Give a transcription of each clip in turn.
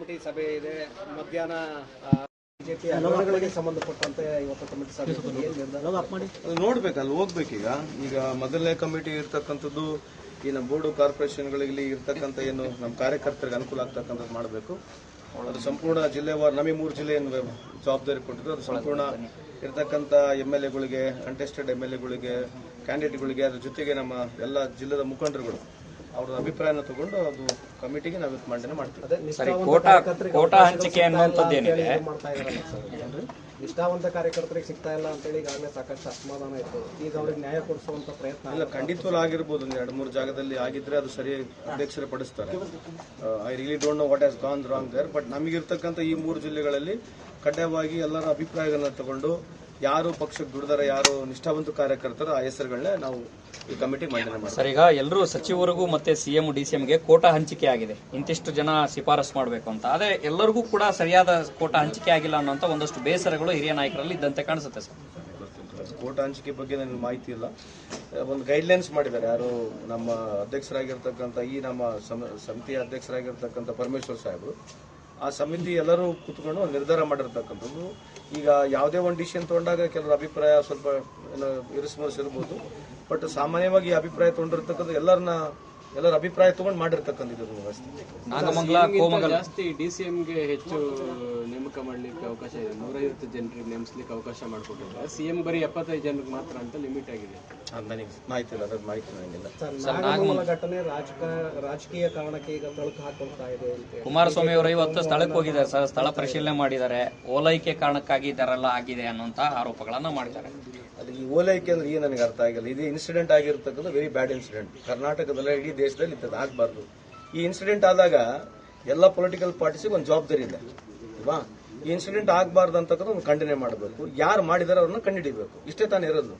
Committee ಸಭೆ ಇದೆ. ಮಧ್ಯಾಹ್ನ ಬಿಜೆಪಿ ಸಂಬಂಧಪಟ್ಟಂತೆ ಇವತ್ತು ಕಮಿಟಿ ಸಭೆ ನೋಡ್ಬೇಕಲ್ಲ ಹೋಗ್ಬೇಕೀಗ ಈಗ. ಮೊದಲನೇ ಕಮಿಟಿ ಇರ್ತಕ್ಕಂಥದ್ದು ಈ ನಮ್ಮ ಬೋರ್ಡು ಕಾರ್ಪೊರೇಷನ್ಗಳಲ್ಲಿ ಇರ್ತಕ್ಕಂಥ ಏನು ನಮ್ಮ ಕಾರ್ಯಕರ್ತರಿಗೆ ಅನುಕೂಲ ಆಗ್ತಕ್ಕಂಥದ್ದು ಮಾಡಬೇಕು. ಅದು ಸಂಪೂರ್ಣ ಜಿಲ್ಲೆವಾರು ನಮಗೆ ಮೂರು ಜಿಲ್ಲೆ ಏನು ಜವಾಬ್ದಾರಿ ಕೊಟ್ಟಿದ್ರು ಅದು ಸಂಪೂರ್ಣ ಇರ್ತಕ್ಕಂಥ ಎಂ ಎಲ್ ಎಗಳಿಗೆ ಕಂಟೆಸ್ಟೆಡ್ ಎಂ ಎಲ್ ಎಗಳಿಗೆ ಕ್ಯಾಂಡಿಡೇಟ್ಗಳಿಗೆ ಅದ್ರ ಜೊತೆಗೆ ನಮ್ಮ ಎಲ್ಲ ಜಿಲ್ಲೆದ ಮುಖಂಡರುಗಳು. ಅವ್ರ ಅಭಿಪ್ರಾಯನ ತಗೊಂಡು ಅದು ಕಮಿಟಿಗೆ ನಾವು ಇವತ್ತು ಮಂಡನೆ ಮಾಡ್ತೀವಿ. ಸರಿ ಕೋಟಾ ಹಂಚಿಕೆ ಸಿಗ್ತಾ ಇಲ್ಲ ಅನ್ನುವಂಥದ್ದು ಏನಿದೆ? ಇದು? ನಿಷ್ಠಾವಂತ ಕಾರ್ಯಕರ್ತರಿಗೆ ಸಿಗ್ತಾ ಇಲ್ಲ ಅಂತೇಳಿ ಈಗಾಗಲೇ ಸಾಕಷ್ಟು ಅಸಮಾಧಾನ ಇತ್ತು. ಈಗ ಅವ್ರಿಗೆ ನ್ಯಾಯ ಕೊಡಿಸುವಂತ ಪ್ರಯತ್ನ ಇಲ್ಲ ಖಂಡಿತವಾಗ್ಲೂ ಆಗಿರ್ಬೋದು. ಒಂದು ಎರಡು ಮೂರು ಜಾಗದಲ್ಲಿ ಆಗಿದ್ರೆ ಅದು ಸರಿ ಅಧ್ಯಕ್ಷರ ಪಡಿಸ್ತಾರೆ. I really don't know what has gone wrong there but ನಮಗಿರ್ತಕ್ಕಂಥ ಈ ಮೂರು ಜಿಲ್ಲೆಗಳಲ್ಲಿ ಕಡ್ಡಾಯವಾಗಿ ಎಲ್ಲರ ಅಭಿಪ್ರಾಯಗಳನ್ನ ತಗೊಂಡು ಯಾರು ಪಕ್ಷಕ್ಕೆ ದುಡಿದಾರ ಯಾರು ನಿಷ್ಠಾವಂತ ಕಾರ್ಯಕರ್ತರು ಆ ಹೆಸರುಗಳನ್ನ ನಾವು ಈ ಕಮಿಟಿ ಮಂಡನೆ ಮಾಡ್ತೀವಿ. ಸರ್ ಈಗ ಎಲ್ಲರೂ ಸಚಿವರಿಗೂ ಮತ್ತೆ ಸಿಎಂ ಡಿಸಿಎಂಗೆ ಕೋಟಾ ಹಂಚಿಕೆ ಆಗಿದೆ. ಇಂತಿಷ್ಟು ಜನ ಶಿಫಾರಸ್ ಮಾಡಬೇಕು ಅಂತ. ಆದ್ರೆ ಎಲ್ಲರಿಗೂ ಕೂಡ ಸರಿಯಾದ ಕೋಟಾ ಹಂಚಿಕೆ ಆಗಿಲ್ಲ ಅನ್ನೋಂಥ ಒಂದಷ್ಟು ಬೇಸರಗಳು ಹಿರಿಯ ನಾಯಕರಲ್ಲಿ ಇದ್ದಂತೆ ಕಾಣಿಸುತ್ತೆ ಸರ್. ಕೋಟ ಹಂಚಿಕೆ ಬಗ್ಗೆ ನನಗೆ ಮಾಹಿತಿ ಇಲ್ಲ. ಒಂದು ಗೈಡ್ಲೈನ್ಸ್ ಮಾಡಿದ್ದಾರೆ. ಯಾರು ನಮ್ಮ ಅಧ್ಯಕ್ಷರಾಗಿರ್ತಕ್ಕಂಥ ಈ ನಮ್ಮ ಸಮ- ಸಮಿತಿಯ ಅಧ್ಯಕ್ಷರಾಗಿರ್ತಕ್ಕಂಥ ಪರಮೇಶ್ವರ್ ಸಾಹೇಬರು ಆ ಸಮಿತಿ ಎಲ್ಲರೂ ಕೂತ್ಕೊಂಡು ನಿರ್ಧಾರ ಮಾಡಿರ್ತಕ್ಕಂಥದ್ದು. ಈಗ ಯಾವುದೇ ಒಂದು ಡಿಸಿಷನ್ ತಗೊಂಡಾಗ ಕೆಲವರ ಅಭಿಪ್ರಾಯ ಸ್ವಲ್ಪ ಏನೋ ಬಟ್ ಸಾಮಾನ್ಯವಾಗಿ ಅಭಿಪ್ರಾಯ ತೊಗೊಂಡಿರ್ತಕ್ಕಂಥ ಎಲ್ಲರನ್ನ ಎಲ್ಲರ ಅಭಿಪ್ರಾಯ ತಗೊಂಡು ಮಾಡಿರ್ತಕ್ಕಂಥದ್ದು ವ್ಯವಸ್ಥೆ. ನಾಗಮಂಗಲ ಕೋಮಗಲ್. ಜಾಸ್ತಿ ಡಿ ಸಿ ಎಂಗೆ ಹೆಚ್ಚು ನೇಮಕ ಮಾಡ್ಲಿಕ್ಕೆ ಅವಕಾಶ ಇದೆ. ನೂರೈವತ್ತು ಜನರಿಗೆ ನೇಮಿಸ್ಲಿಕ್ಕೆ ಅವಕಾಶ ಮಾಡಿಕೊಟ್ಟಿದ್ದಾರೆ. ಸಿ ಎಂ ಬರೀ ಎಪ್ಪತ್ತೈದು ಜನರಿಗೆ ಮಾತ್ರ ಅಂತ ಲಿಮಿಟ್ ಆಗಿದೆ. ನನಗೆ ಮಾಹಿತಿ ಇಲ್ಲ ಅದ್ರ ಮಾಹಿತಿ ನನಗಿಲ್ಲ. ಘಟನೆ ರಾಜಕ ರಾಜಕೀಯ ಕಾರಣಕ್ಕೆ ಈಗ ತಳುಕು ಹಾಕೊಳ್ತಾ ಇದೆ ಅಂತ ಕುಮಾರಸ್ವಾಮಿ ಅವರು ಇವತ್ತು ಸ್ಥಳಕ್ಕೆ ಹೋಗಿದ್ದಾರೆ ಸರ್ ಸ್ಥಳ ಪರಿಶೀಲನೆ ಮಾಡಿದ್ದಾರೆ. ಓಲೈಕೆ ಕಾರಣಕ್ಕಾಗಿ ಇದರೆಲ್ಲ ಆಗಿದೆ ಅನ್ನುವಂತಹ ಆರೋಪಗಳನ್ನ ಮಾಡಿದ್ದಾರೆ. ಅದು ಈ ಓಲೈಕೆ ಅಂದ್ರೆ ಏನು ನನಗೆ ಅರ್ಥ ಆಗಿಲ್ಲ. ಇದು ಇನ್ಸಿಡೆಂಟ್ ಆಗಿರ್ತಕ್ಕಂಥ ವೆರಿ ಬ್ಯಾಡ್ ಇನ್ಸಿಡೆಂಟ್ ಕರ್ನಾಟಕದಲ್ಲ ಇಡೀ ದೇಶದಲ್ಲಿ ಇಂಥದ್ದು ಆಗಬಾರ್ದು. ಈ ಇನ್ಸಿಡೆಂಟ್ ಆದಾಗ ಎಲ್ಲ ಪೊಲಿಟಿಕಲ್ ಪಾರ್ಟೀಸಿಗೆ ಒಂದು ಜವಾಬ್ದಾರಿ ಇದೆ. ಅಲ್ವಾ? ಈ ಇನ್ಸಿಡೆಂಟ್ ಆಗಬಾರ್ದು ಅಂತಕ್ಕಂಥ ಒಂದು ಖಂಡನೆ ಮಾಡಬೇಕು. ಯಾರು ಮಾಡಿದಾರೆ ಅವ್ರನ್ನ ಕಂಡುಹಿಡಿಬೇಕು. ಇಷ್ಟೇ ತಾನೇ ಇರೋದು.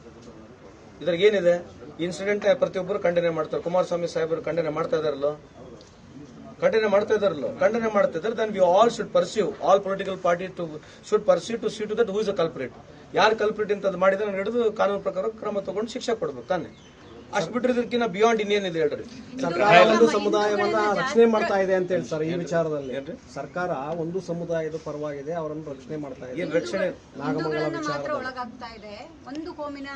ಇದ್ರಾಗ ಏನಿದೆ? ಇನ್ಸಿಡೆಂಟ್ ಪ್ರತಿಯೊಬ್ಬರು ಖಂಡನೆ ಮಾಡ್ತಾರೆ. ಕುಮಾರಸ್ವಾಮಿ ಸಾಹೇಬರು ಖಂಡನೆ ಮಾಡ್ತಾ ಇದಾರಲ್ಲೋ ಖಂಡನೆ ಮಾಡ್ತಾ ಇದಾರಲ್ಲೋ ಖಂಡನೆ ಮಾಡ್ತಾ ಇದ್ದಾರೆ then we all should pursue all political party to should pursue to see to that who is a culprit ಯಾರು ಕಲ್ಪ್ರೇಟ್ ಅಂತ ಮಾಡಿದ್ರೆ ನಾನು ಹಿಡಿದು ಕಾನೂನು ಪ್ರಕಾರ ಕ್ರಮ ತಗೊಂಡು ಶಿಕ್ಷೆ ಕೊಡ್ಬೇಕು ತಾನೆ. ಅಷ್ಟು ಬಿಟ್ಟರೆ ಇದಕ್ಕಿಂತ ಬಿಯಾಂಡ್ ಇನ್ನೇನಿದೆ ಹೇಳ್ರಿ? ಸರ್ಕಾರ ಒಂದು ಸಮುದಾಯವನ್ನ ರಕ್ಷಣೆ ಮಾಡ್ತಾ ಇದೆ ಅಂತ ಹೇಳಿ ಸರ್ ಈ ವಿಚಾರದಲ್ಲಿ. ಸರ್ಕಾರ ಒಂದು ಸಮುದಾಯದ ಪರವಾಗಿದೆ ಅವರನ್ನು ರಕ್ಷಣೆ ಮಾಡ್ತಾ ಇದೆ. ಏನ್ ರಕ್ಷಣೆ? ನಾಗಮಂಗಲ ಮಾತ್ರ ಒಳಗಾಗ್ತಾ ಇದೆ. ಒಂದು ಕೋಮಿನ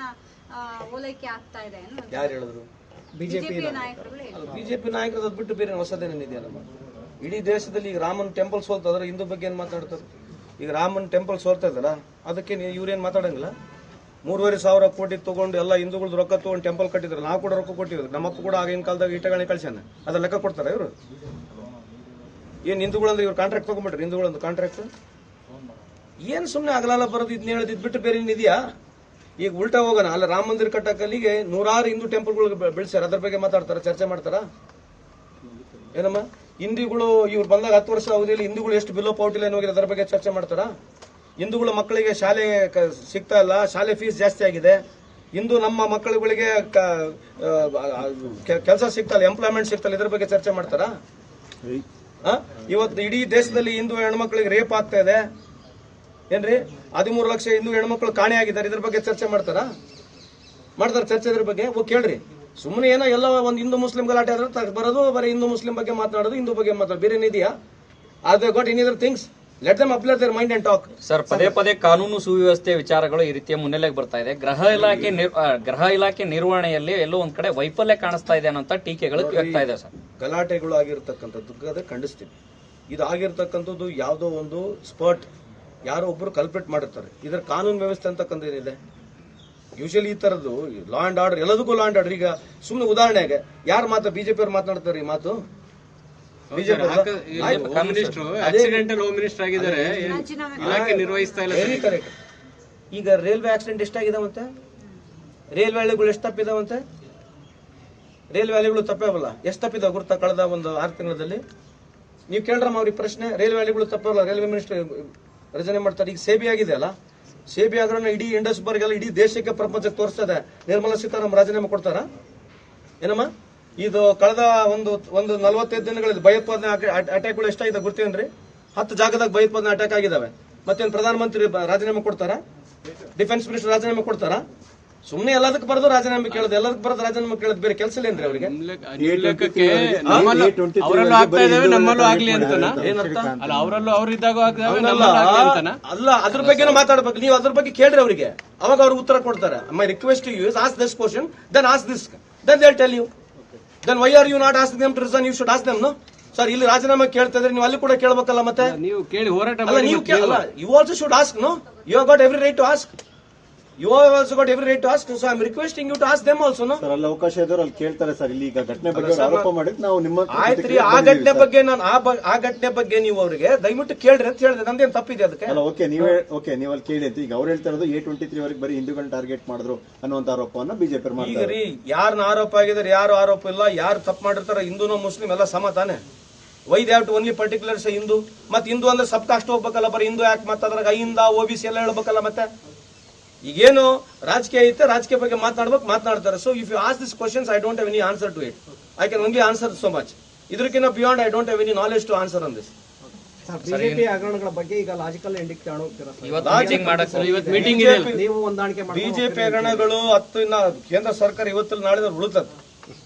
ಓಲೈಕೆ ಆಗ್ತಾ ಇದೆ. ಯಾರು ಹೇಳಿದ್ರು? ಬಿಜೆಪಿ ಬಿಜೆಪಿ ನಾಯಕರು. ಅದ್ ಬಿಟ್ಟು ಬೇರೆ ಹೊಸದೇನಿದೆಯಲ್ಲ ಇಡೀ ದೇಶದಲ್ಲಿ ಈಗ ರಾಮನ್ ಟೆಂಪಲ್ ಸೋಲ್ತದ್ರೆ ಹಿಂದೂ ಬಗ್ಗೆ ಏನ್ ಮಾತಾಡ್ತಾರೆ? ಈಗ ರಾಮನ್ ಟೆಂಪಲ್ ಸೋಲ್ತಾ ಇದಲ್ಲ ಅದಕ್ಕೆ ಇವ್ರೇನ್ ಮಾತಾಡಂಗಿಲ್ಲ? ಮೂರುವರೆ ಸಾವಿರ ಕೋಟಿ ತಗೊಂಡು ಎಲ್ಲ ಹಿಂದೂಗಳದ್ದು ರೊಕ್ಕ ತಗೊಂಡು ಟೆಂಪಲ್ ಕಟ್ಟಿದ್ರು. ನಾವು ಕೂಡ ರೊಕ್ಕ ಕೊಟ್ಟಿದ್ರು ನಮ್ಮಪ್ಪ ಕೂಡ ಆಗಿನ ಕಾಲದಾಗ ಈಟಗಳನ್ನ ಕಳ್ಸ್ಯಾನ. ಅದ್ರ ಲೆಕ್ಕ ಕೊಡ್ತಾರೆ ಇವರು? ಏನ್ ಹಿಂದೂಗಳಂದ್ರೆ ಇವ್ರು ಕಾಂಟ್ರಾಕ್ಟ್ ತಗೊಂಡ್ಬಿಟ್ರಿ ಹಿಂದೂಗಳಂದು ಕಾಂಟ್ರಾಕ್ಟ್ ಏನ್ ಸುಮ್ಮನೆ ಆಗಲಲ್ಲ ಬರೋದು ಇದನ್ನ ಹೇಳೋದು ಬಿಟ್ಟು ಬೇರೆ ಏನಿದೆಯಾ ಈಗ ಉಲ್ಟಾ ಹೋಗೋಣ. ಅಲ್ಲ ರಾಮ ಮಂದಿರ ಕಟ್ಟಕ್ಕಲ್ಲಿಗೆ ನೂರಾರು ಹಿಂದೂ ಟೆಂಪಲ್ಗಳು ಬೆಳೆಸ್ಯಾರ. ಅದ್ರ ಬಗ್ಗೆ ಮಾತಾಡ್ತಾರ? ಚರ್ಚೆ ಮಾಡ್ತಾರ? ಏನಮ್ಮ? ಹಿಂದೂಗಳು ಇವ್ರು ಬಂದಾಗ ಹತ್ತು ವರ್ಷ ಅವಧಿಯಲ್ಲಿ ಹಿಂದೂಗಳು ಎಷ್ಟು ಬಿಲೋ ಪೌಟಿಲ್ ಹೋಗಿದೆ ಅದ್ರ ಬಗ್ಗೆ ಚರ್ಚೆ ಮಾಡ್ತಾರ? ಹಿಂದೂಗಳ ಮಕ್ಕಳಿಗೆ ಶಾಲೆ ಸಿಗ್ತಾ ಇಲ್ಲ. ಶಾಲೆ ಫೀಸ್ ಜಾಸ್ತಿ ಆಗಿದೆ. ಇಂದು ನಮ್ಮ ಮಕ್ಕಳುಗಳಿಗೆ ಕೆಲಸ ಸಿಗ್ತಲ್ಲ ಎಂಪ್ಲಾಯ್ಮೆಂಟ್ ಸಿಗ್ತಲ್ಲ ಇದ್ರ ಬಗ್ಗೆ ಚರ್ಚೆ ಮಾಡ್ತಾರಾ? ಇವತ್ತು ಇಡೀ ದೇಶದಲ್ಲಿ ಹಿಂದೂ ಹೆಣ್ಮಕ್ಳಿಗೆ ರೇಪ್ ಆಗ್ತಾ ಇದೆ. ಏನ್ರಿ? ಹದಿಮೂರು ಲಕ್ಷ ಹಿಂದೂ ಹೆಣ್ಮಕ್ಳು ಕಾಣೆ ಆಗಿದ್ದಾರೆ ಇದ್ರ ಬಗ್ಗೆ ಚರ್ಚೆ ಮಾಡ್ತಾರಾ? ಮಾಡ್ತಾರೆ ಚರ್ಚೆ ಇದ್ರ ಬಗ್ಗೆ? ಓ ಕೇಳ್ರಿ. ಸುಮ್ಮನೆ ಏನೋ ಎಲ್ಲ ಒಂದು ಹಿಂದೂ ಮುಸ್ಲಿಂ ಗಲಾಟೆ ಆದ್ರೆ ಬರೋದು ಬರೀ ಹಿಂದೂ ಮುಸ್ಲಿಂ ಬಗ್ಗೆ ಮಾತನಾಡೋದು ಹಿಂದೂ ಬಗ್ಗೆ ಮಾತಾಡೋದು ಬೇರೆ ಏನಿದೆಯಾ are got in either things let them apply their mind and talk sir ಪದೇ ಪದೇ ಕಾನೂನು ಸುವ್ಯವಸ್ಥೆ ವಿಚಾರಗಳು ಈ ರೀತಿಯ ಮುನ್ನೆಲೆಗೆ ಬರ್ತಾ ಇದೆ. ಗೃಹ ಇಲಾಖೆ ಗೃಹ ಇಲಾಖೆ ನಿರ್ವಹಣೆಯಲ್ಲಿ ಎಲ್ಲೋ ಒಂದ್ ಕಡೆ ವೈಫಲ್ಯ ಕಾಣಿಸ್ತಾ ಇದೆ ಅನ್ನೋ ಟೀಕೆಗಳು ಕೇಳ್ತಾ ಇದೆ ಸರ್ ಗಲಾಟೆಗಳು ಆಗಿರ್ತಕ್ಕಂಥದ್ದು ಅದೇ ಖಂಡಿಸ್ತೀವಿ ಇದು ಆಗಿರ್ತಕ್ಕಂಥದ್ದು ಯಾವುದೋ ಒಂದು ಸ್ಪಾಟ್ ಯಾರೋ ಒಬ್ಬರು ಕಲ್ಪ್ರೇಟ್ ಮಾಡಿರ್ತಾರೆ. ಇದರ ಕಾನೂನು ವ್ಯವಸ್ಥೆ ಅಂತಕ್ಕಂಥ ಏನಿದೆ ಯೂಶಲಿ ಈ ಥರದ್ದು ಲಾ ಅಂಡ್ ಆರ್ಡರ್ ಎಲ್ಲದಕ್ಕೂ ಲಾ ಅಂಡ್ ಆರ್ಡರ್ ಈಗ ಸುಮ್ಮನೆ ಉದಾಹರಣೆಗೆ ಯಾರು ಮಾತು ಬಿಜೆಪಿ ಅವ್ರು ಮಾತನಾಡ್ತಾರೆ ಈ ಮಾತು? ಈಗ ರೈಲ್ವೆ ಆಕ್ಸಿಡೆಂಟ್ ಎಷ್ಟಾಗಿದಾವಂತೆ ರೈಲ್ವೆ ಹಳ್ಳಿಗಳು ಎಷ್ಟು ತಪ್ಪಿದಾವಂತೆ ರೈಲ್ವೆ ಹಳ್ಳಿಗಳು ತಪ್ಪಾವಲ್ಲ ಎಷ್ಟು ತಪ್ಪಿದಾವ ಗುರುತ? ಕಳೆದ ಒಂದು ಆರು ತಿಂಗಳಲ್ಲಿ? ನೀವು ಕೇಳ್ರಮ್ಮ ಅವ್ರಿಗೆ ಪ್ರಶ್ನೆ ರೈಲ್ವೆ ಹಳ್ಳಿಗಳು ತಪ್ಪಲ್ಲ ರೈಲ್ವೆ ಮಿನಿಸ್ಟರ್ ರಚನೆ ಮಾಡ್ತಾರೆ. ಈಗ ಸೇಬಿ ಆಗಿದೆ ಅಲ್ಲ? ಸೇಬಿ ಆಗ್ರಹಣ ಇಡೀ ಇಂಡಸ್ಟ್ರಿಗೆಲ್ಲ ಇಡೀ ದೇಶಕ್ಕೆ ಪ್ರಪಂಚಕ್ಕೆ ತೋರಿಸ್ತದೆ ನಿರ್ಮಲಾ ಸೀತಾರಾಮ್ ರಾಜೀನಾಮೆ ಕೊಡ್ತಾರ? ಏನಮ್ಮ? ಇದು ಕಳೆದ ಒಂದು ಒಂದು ನಲವತ್ತೈದು ದಿನಗಳಲ್ಲಿ ಭಯೋತ್ಪಾದನೆ ಅಟ್ಯಾಕ್ಗಳು ಎಷ್ಟಾಗಿದೆ ಗೊತ್ತೇನ್ರಿ ಹತ್ತು ಜಾಗದಾಗ ಭಯೋತ್ಪಾದನೆ ಅಟ್ಯಾಕ್ ಆಗಿದಾವೆ. ಮತ್ತೇನು ಪ್ರಧಾನಮಂತ್ರಿ ರಾಜೀನಾಮೆ ಕೊಡ್ತಾರಾ? ಡಿಫೆನ್ಸ್ ಮಿನಿಸ್ಟರ್ ರಾಜೀನಾಮೆ ಕೊಡ್ತಾರಾ? ಸುಮ್ನೆ ಎಲ್ಲದಕ್ಕೆ ಬರೋದು ರಾಜೀನಾಮೆ ಕೇಳೋದು ಎಲ್ಲದಕ್ಕೆ ಬರೋದು ರಾಜೀನಾಮೆ ಕೇಳೋದು ಬೇರೆ ಕೆಲಸ ಇಲ್ಲೇನ್ರಿ ಅವರಿಗೆ? ಅವರಲ್ಲೂ ಆಗ್ತಾ ಇದಾವೆ ನಮ್ಮಲ್ಲೂ ಆಗ್ಲಿ ಅಂತನಾ ಏನರ್ಥ? ಅಲ್ಲ ಅವರಲ್ಲೂ ಅವ್ರಿದ್ದಾಗ ಆಗ್ತಾವೆ ಅವನಲ್ಲ ನಮ್ಮಲ್ಲೂ ಆಗ್ಲಿ ಅಂತನಾ? ಅಲ್ಲ ಅದ್ರ ಬಗ್ಗೆ ಮಾತಾಡ್ಬೇಕು. ನೀವು ಅದ್ರ ಬಗ್ಗೆ ಕೇಳ್ರಿ ಅವರಿಗೆ. ಅವಾಗ ಅವ್ರು ಉತ್ತರ ಕೊಡ್ತಾರೆ. My request you is ask this question then ask this then they tell you then why are you not ask them to reason you should ask them no sir ಇಲ್ಲಿ ರಾಜೀನಾಮೆ ಕೇಳ್ತಾ ಇದ್ರೆ ನೀವು ಅಲ್ಲಿ ಕೂಡ ಕೇಳ್ಬೇಕಲ್ಲ ಮತ್ತೆ? ನೀವು ಕೇಳಿ ಹೋರಾಟ ಮಾಡಿ ನೀವು ಮತ್ತೆ you also should ask no you have got every right to ask you have also got every right to ask so I am requesting you to ask them also no sir ಅಲ್ಲಿ ಅವಕಾಶ ಇದ್ದವ್ರು ಅಲ್ಲಿ ಕೇಳ್ತಾರೆ sir ಇಲ್ಲಿ ಈಗ ಘಟನೆ ಬಗ್ಗೆ ಅವ್ರು ಆರೋಪ ಮಾಡಿದ್ ನಾವು ನಿಮ್ಮ ಆಯ್ತ್ರಿ ಆ ಘಟನೆ ಬಗ್ಗೆ ನಾನು ಆ ಬ- ಆ ಘಟನೆ ಬಗ್ಗೆ ನೀವು ಅವರಿಗೆ ದಯವಿಟ್ಟು ಕೇಳ್ರಿ ಅಂತ ಹೇಳಿದೆ ನಂದೇನು ತಪ್ಪಿದೆ ಅದಕ್ಕೆ? ಅಲ್ಲ ಓಕೆ ನೀವೇ ಓಕೆ ನೀವು ಅಲ್ಲಿ ಕೇಳಿ ಅಂತ. ಈಗ ಅವ್ರು ಹೇಳ್ತಾ ಇರೋದು ಎ ಟ್ವೆಂಟಿ ತ್ರೀ ವರೆಗೆ ಬರೀ ಹಿಂದೂಗಳನ್ನ ಟಾರ್ಗೆಟ್ ಮಾಡಿದ್ರು ಅನ್ನುವಂತ ಆರೋಪವನ್ನ ಬಿಜೆಪಿ ಈಗ ಮಾಡ್ತಾರೆ ರೀ ಯಾರನ್ನ ಆರೋಪ ಆಗಿದ್ರೆ ಯಾರು ಆರೋಪ ಇಲ್ಲ ಯಾರು ತಪ್ಪು ಮಾಡಿರ್ತಾರ ಹಿಂದೂನೋ ಮುಸ್ಲಿಂ ಎಲ್ಲ ಸಮ ತಾನೆ? Why they to only particulars Hindu? ಮತ್ತೆ ಹಿಂದೂ ಅಂದ್ರೆ ಸಬ್ ಕಾಸ್ಟ್ ಹೋಗ್ಬೇಕಲ್ಲ ಬರೀ ಹಿಂದೂ ಯಾಕೆ ಮತ್ತೆ ಅದ್ರಾಗ ಅಹಿಂದ ಓ ಬಿ ಸಿ ಎಲ್ಲ ಹೇಳ್ಬೇಕಲ್ಲ ಮತ್ತೆ? ಈಗೇನು ರಾಜಕೀಯ ಐತೆ ರಾಜಕೀಯ ಬಗ್ಗೆ ಮಾತನಾಡ್ಬೇಕು ಮಾತನಾಡ್ತಾರೆ. So if you ask this questions I don't have any answer to it I can only answer so much ಇದಕ್ಕಿಂತ beyond I don't have any knowledge to answer on this BJP ಹಗರಣಗಳ ಬಗ್ಗೆ ಈಗ ಲಾಜಿಕಲ್ ಎಂಡಿಕ್ ತಗೊಂಡೋಗ್ತೀರಾ sir ಇವತ್ತು meeting ಇವತ್ತು meeting ಇದೆ ನೀವು ಹೊಂದಾಣಿಕೆ ಮಾಡಿ ಬಿಜೆಪಿ ಹಗರಣಗಳು ಹತ್ತು ಇನ್ನ ಕೇಂದ್ರ ಸರ್ಕಾರ ಇವತ್ತಲ್ಲಿ ನಾಳೆ ಉಳಿತದ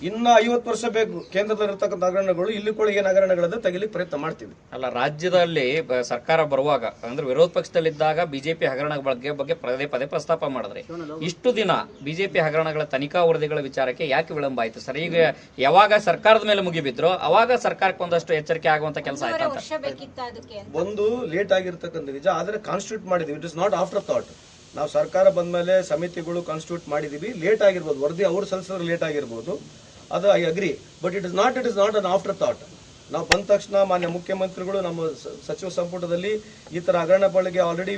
ಇನ್ನ ಐವತ್ ವರ್ಷ ಬೇಕು. ಕೇಂದ್ರದಲ್ಲಿ ಇರ್ತಕ್ಕಂಥ ಹಗರಣಗಳು ಇಲ್ಲಿ ಕೂಡ ಏನು ಹಗರಣಗಳಿದೆ ತೆಗಿಲಿಕ್ಕೆ ಪ್ರಯತ್ನ ಮಾಡ್ತೀವಿ. ಅಲ್ಲ ರಾಜ್ಯದಲ್ಲಿ ಬ- ಸರ್ಕಾರ ಬರುವಾಗ ಅಂದ್ರೆ ವಿರೋಧ ಪಕ್ಷದಲ್ಲಿದ್ದಾಗ ಬಿಜೆಪಿ ಹಗರಣಗಳ ಬಗ್ಗೆ ಬಗ್ಗೆ ಪದೇ ಪದೇ ಪ್ರಸ್ತಾಪ ಮಾಡಿದ್ರೆ. ಇಷ್ಟು ದಿನ ಬಿಜೆಪಿ ಹಗರಣಗಳ ತನಿಖಾ ವರದಿಗಳ ವಿಚಾರಕ್ಕೆ ಯಾಕೆ ವಿಳಂಬ ಆಯ್ತು? ಸರ್ ಈಗ ಯಾವಾಗ ಸರ್ಕಾರದ ಮೇಲೆ ಮುಗಿಬಿದ್ರು ಅವಾಗ ಸರ್ಕಾರಕ್ಕೆ ಒಂದಷ್ಟು ಎಚ್ಚರಿಕೆ ಆಗುವಂತ ಕೆಲಸ ಆಯ್ತಾ ಒಂದು ಲೇಟ್ ಆಗಿರ್ತಕ್ಕಂಥ ನಿಜ ಆದ್ರೆ ಕಾನ್ಸ್ಟಿಟ್ಯೂಟ್ ಮಾಡಿದ್ವಿ it is not after thought ನಾವು ಸರ್ಕಾರ ಬಂದ ಮೇಲೆ ಸಮಿತಿಗಳು ಕಾನ್ಸ್ಟಿಟ್ಯೂಟ್ ಮಾಡಿದೀವಿ. ಲೇಟ್ ಆಗಿರ್ಬೋದು. ವರದಿ ಅವ್ರು ಸಲ್ಲಿಸಿದ್ರೆ ಲೇಟ್ ಆಗಿರ್ಬೋದು. ಅದು I agree but it is not it is not an afterthought ನಾವು ಬಂದ ತಕ್ಷಣ ಮಾನ್ಯ ಮುಖ್ಯಮಂತ್ರಿಗಳು ನಮ್ಮ ಸಚಿವ ಸಂಪುಟದಲ್ಲಿ ಈ ತರ ಹಗರಣ ಬಳಿಗೆ ಆಲ್ರೆಡಿ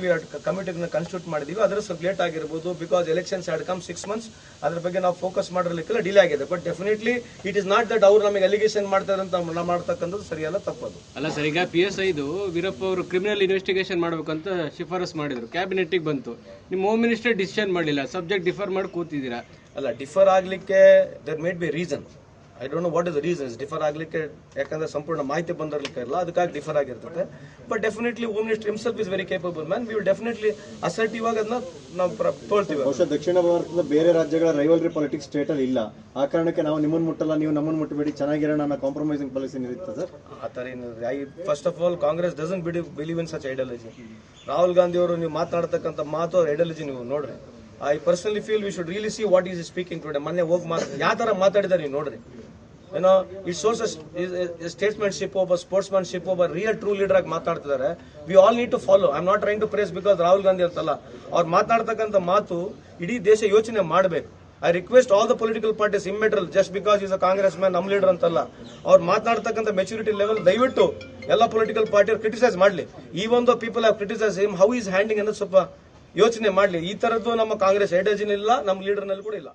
ಕಮಿಟಿನ ಕನ್ಸ್ಟಿಟ್ಯೂಟ್ ಮಾಡಿದೀವಿ. ಅದ್ರ ಸ್ವಲ್ಪ ಲೇಟ್ ಆಗಿರ್ಬೋದು because elections had come six months ಅದ್ರ ಬಗ್ಗೆ ನಾವು ಫೋಕಸ್ ಮಾಡಿರ್ಲಿಕ್ಕೆಲ್ಲ ಡಿಲೇ ಆಗಿದೆ. But definitely it is not that ಅವ್ರು ನಮಗೆ ಅಲಿಗೇಷನ್ ಮಾಡ್ತಾರೆ ಅಂತ ನಾ ಮಾಡ್ತಕ್ಕಂಥದ್ದು ಸರಿಯಲ್ಲ ತಪ್ಪದು ಅಲ್ಲ ಸರ್ ಈಗ ಪಿ ಎಸ್ ಐದು ವೀರಪ್ಪ ಅವರು ಕ್ರಿಮಿನಲ್ ಇನ್ವೆಸ್ಟಿಗೇಷನ್ ಮಾಡಬೇಕಂತ ಶಿಫಾರಸ್ ಮಾಡಿದ್ರು. ಕ್ಯಾಬಿನೆಟ್ಗೆ ಬಂತು. ನಿಮ್ಮ ಹೋಮ್ ಮಿನಿಸ್ಟರ್ ಡಿಸಿಷನ್ ಮಾಡಲಿಲ್ಲ. ಸಬ್ಜೆಕ್ಟ್ ಡಿಫರ್ ಮಾಡಿ ಕೂತಿದ್ದೀರಾ? ಅಲ್ಲ ಡಿಫರ್ ಆಗಲಿಕ್ಕೆ there may be reason I don't know what is reasons defer ಆಗಲಿಕ್ಕೆ ಯಾಕಂದ್ರೆ ಸಂಪೂರ್ಣ ಮಾಹಿತಿ ಬಂದಿರಲಿಕ್ಕೆ ಇಲ್ಲ. ಅದಕ್ಕಾಗಿ ಡಿಫರ್ ಆಗಿರ್ತದೆ but definitely home minister himself is very capable man we will definitely assertive ಆಗಿ ಅದನ್ನ ನಾವು ತೋರ್ತೀವಿ ಬಹುಶಃ ದಕ್ಷಿಣ ಭಾರತದ ಬೇರೆ ರಾಜ್ಯಗಳ ರೈವಲ್ರಿ ಪಾಲಿಟಿಕ್ಸ್ ಸ್ಟೇಟ್ ಅಲ್ಲಿ ಇಲ್ಲ. ಆ ಕಾರಣಕ್ಕೆ ನಾವು ನಿಮ್ಮನ್ನು ಮುಟ್ಟಲ್ಲ ನೀವು ನಮ್ಮನ್ನು ಮುಟ್ಟಬೇಡಿ ಚೆನ್ನಾಗಿರೋಣ ಅನ್ನೋ ಕಾಂಪ್ರಮೈಸಿಂಗ್ ಪಾಲಿಸಿ ಇರುತ್ತೆ ಸರ್? ಆ ಥರ ಏನು I first of all Congress doesn't ಬಿಡಿ believe in such ideology Rahul Gandhi ಅವರು ನೀವು ಮಾತನಾಡ್ತಕ್ಕಂಥ ಮಾತು ಅವ್ರ ಐಡಿಯಾಲಜಿ ನೀವು ನೋಡ್ರಿ. I personally feel we should really see what is speaking today ಮೊನ್ನೆ ಹೋಗಿ ಮಾತು ಯಾವ ಥರ ಮಾತಾಡಿದಾರೆ ನೀವು ನೋಡ್ರಿ. ಏನೋ ಇಟ್ ಸೋರ್ಸ್ ಸ್ಟೇಟ್ಸ್ಮೆನ್ಶಿಪ್ ಒಬ್ಬ ಸ್ಪೋರ್ಟ್ಸ್ಮನ್ಶಿಪ್ ಒಬ್ಬ ರಿಯಲ್ ಟ್ರೂ ಲೀಡರ್ ಆಗಿ ಮಾತಾಡ್ತಿದ್ದಾರೆ we all need to follow I not trying to praise because Rahul Gandhi ಅಂತಲ್ಲ. ಅವ್ರು ಮಾತಾಡ್ತಕ್ಕಂಥ ಮಾತು ಇಡೀ ದೇಶ ಯೋಚನೆ ಮಾಡಬೇಕು. I request all the political parties immaterial just because is a Congress man ನಮ್ಮ ಲೀಡರ್ ಅಂತಲ್ಲ, ಅವ್ರು ಮಾತಾಡ್ತಕ್ಕಂಥ ಮೆಚುರಿಟಿ ಲೆವೆಲ್ ದಯವಿಟ್ಟು ಎಲ್ಲ ಪೊಲಿಟಿಕಲ್ ಪಾರ್ಟಿಯವ್ರು ಕ್ರಿಟಿಸೈಸ್ ಮಾಡಲಿ. ಈ ಒಂದು people have criticise him how is handing ಅನ್ನೋದು ಸ್ವಲ್ಪ ಯೋಚನೆ ಮಾಡಲಿ. ಈ ಥರದ್ದು ನಮ್ಮ ಕಾಂಗ್ರೆಸ್ ಐಡಿಯಾಲಜಿನ ಇಲ್ಲ ನಮ್ಮ ಲೀಡರ್ನಲ್ಲಿ ಕೂಡ ಇಲ್ಲ.